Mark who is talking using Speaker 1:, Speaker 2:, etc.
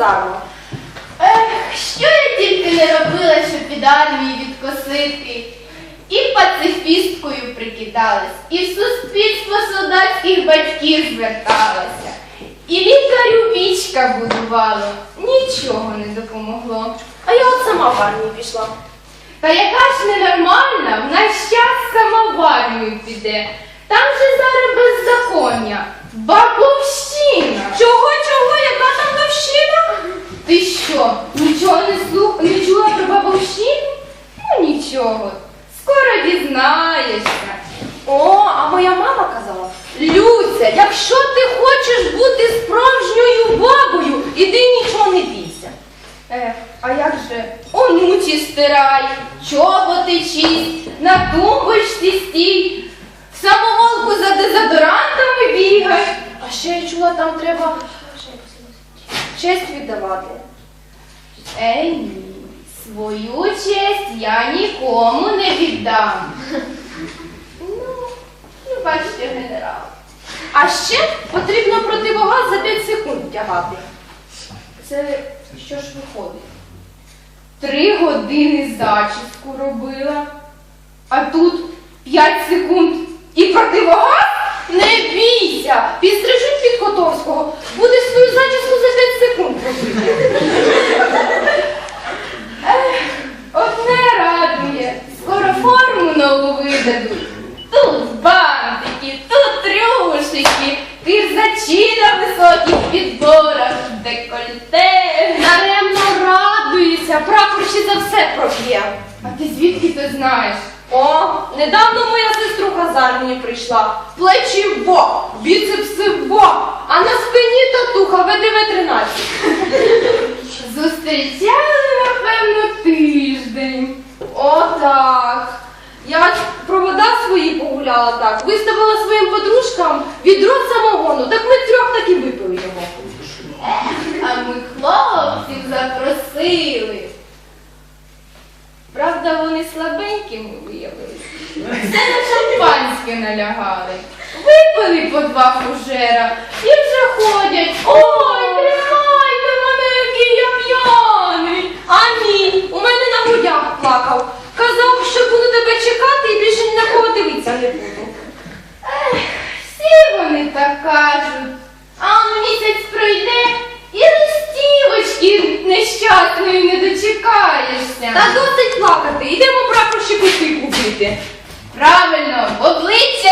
Speaker 1: казарму. Ех, що я тільки не робила, щоб під армії відкосити. І пацифісткою прикидалась, і в суспільство солдатських батьків зверталася. І лікарю вічка будувала. Нічого не допомогло.
Speaker 2: А я от сама в армію пішла.
Speaker 1: Та яка ж ненормальна, в нас час сама в армію піде. Там же зараз беззаконня. Бабовщина!
Speaker 2: Чого?
Speaker 1: Нічого, скоро дізнаєшся.
Speaker 2: О, а моя мама казала, Люся, якщо ти хочеш бути справжньою бабою, іди нічого не бійся.
Speaker 1: Ех, а як же онучі стирай, чоботи чисть, на тумбочці стій, в самоволку за дезодорантами бігай.
Speaker 2: А ще я чула, там треба честь віддавати.
Speaker 1: Ей ні, свою честь я нікому не віддам. Ну, ну бачите, генерал.
Speaker 2: А ще потрібно противогаз за 5 секунд тягати.
Speaker 1: Це що ж виходить? Три години зачіску робила, а тут п'ять секунд і противогаз?
Speaker 2: Не бійся! Підстрижуть під Котовського. Будеш свою зачіску за 5 секунд робити.
Speaker 1: Тут бантики, тут трюшики, півзачі на високих підборах, декольте.
Speaker 2: Даремно радуюся, прапор ще за все проб'є.
Speaker 1: А ти звідки то знаєш?
Speaker 2: О, недавно моя сеструха з армії прийшла. Плечі во, біцепси во, а на спині татуха ВДВ-13.
Speaker 1: Зустрічали, напевно, тиждень.
Speaker 2: Отак. Погуляла так, виставила своїм подружкам відро самогону, так ми трьох так і випили його.
Speaker 1: А ми хлопців запросили. Правда, вони слабенькими виявилися. Все на шампанське налягали. Випили по два фужера і вже ходять. Так кажуть. А он місяць пройде і листівочки нещасної не дочекаєшся.
Speaker 2: Та досить плакати, йдемо прапорщику ти купити.
Speaker 1: Правильно, в обличчя